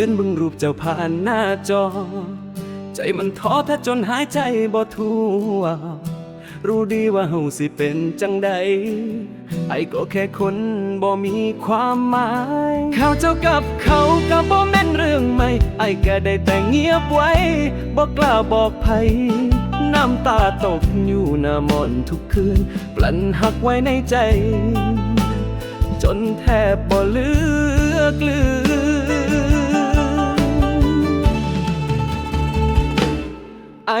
ยืนบึงรูปเจ้าผ่านหน้าจอ ใจมันท้อแท้จนหายใจบ่ทั่ว รู้ดีว่าเฮาสิเป็นจังใด ไอ้ก็แค่คนบ่มีความหมาย ข่าวเจ้ากับเขาก็บ่แม่นเรื่องใหม่ ไอ้ก็ได้แต่เงียบไว้บ่กล้าบอกไผน้ำตาตกอยู่หน้ามอนทุกคืน ปลันหักไว้ในใจ จนแทบบ่เหลือกลือ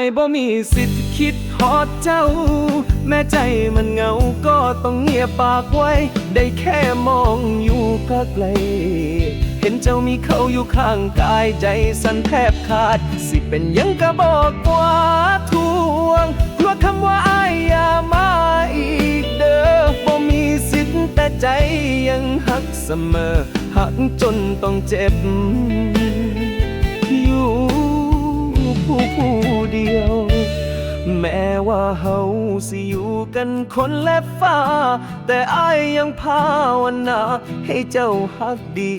ไอ้บ่มีสิทธิ์คิดฮอดเจ้า แม้ใจมันเหงาก็ต้องเงียบปากไว้ ได้แค่มองอยู่ไกล เห็นเจ้ามีเขาอยู่ข้างกายใจสั่นแทบขาด สิเป็นยังก็บอกว่าทวง กลัวคำว่าอายอย่ามาอีกเด้อบ่มีสิทธิ์แต่ใจยังหักเสมอ หักจนต้องเจ็บ อยู่ผู้ เดียว แม้ว่าเฮาสิอยู่กันคนและฟ้า แต่อายยังภาวนาให้เจ้าฮักดี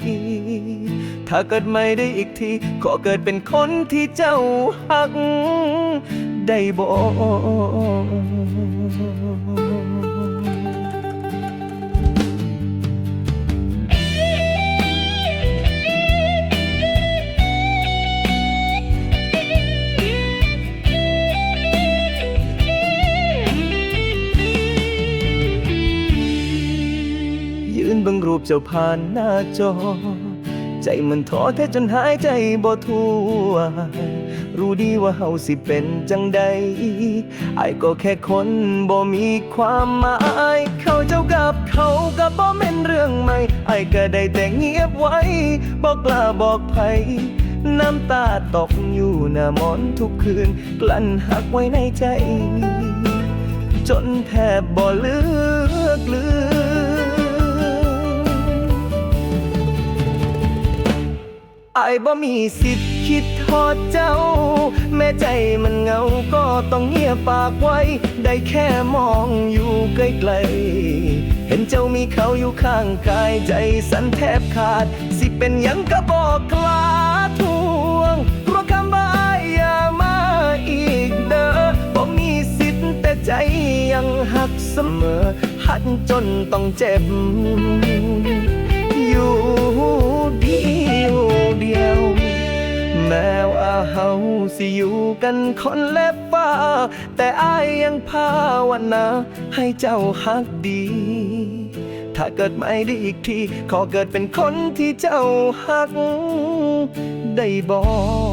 ถ้าเกิดไม่ได้อีกที ขอเกิดเป็นคนที่เจ้าฮัก ได้บอก รูปเจ้าผ่านหน้าจอ ใจมันท้อแท้จนหายใจบ่ทั่ว รู้ดีว่าเฮาสิเป็นจังใดไอ้ายก็แค่คนบ่มีความหมาย เขาเจ้ากับเขาก็บ่แม่นเรื่องใหม่ไอ้ายก็ได้แต่เงียบไว้บ่กล้าบอกไผน้ำตาตกอยู่หน้ามอนทุกคืน กลั้นหักไว้ในใจ จนแทบบ่เลือกลือ ไอ้บ่มีสิทธิ์คิดทอดเจ้า แม้ใจมันเหงาก็ต้องเงียบปากไว้ ได้แค่มองอยู่ใกล้ๆเห็นเจ้ามีเขาอยู่ข้างกายใจสั่นแทบขาด สิเป็นยังก็บอกกลาทวงกลัวคำว่าอ้ายอย่ามาอีกเด้อบ่มีสิทธิ์แต่ใจยังหักเสมอ หักจนต้องเจ็บ กันคนเล็บฟ้า แต่อายยังภาวนา ให้เจ้าฮักดี ถ้าเกิดไม่ได้อีกที ขอเกิดเป็นคนที่เจ้าฮัก ได้บอก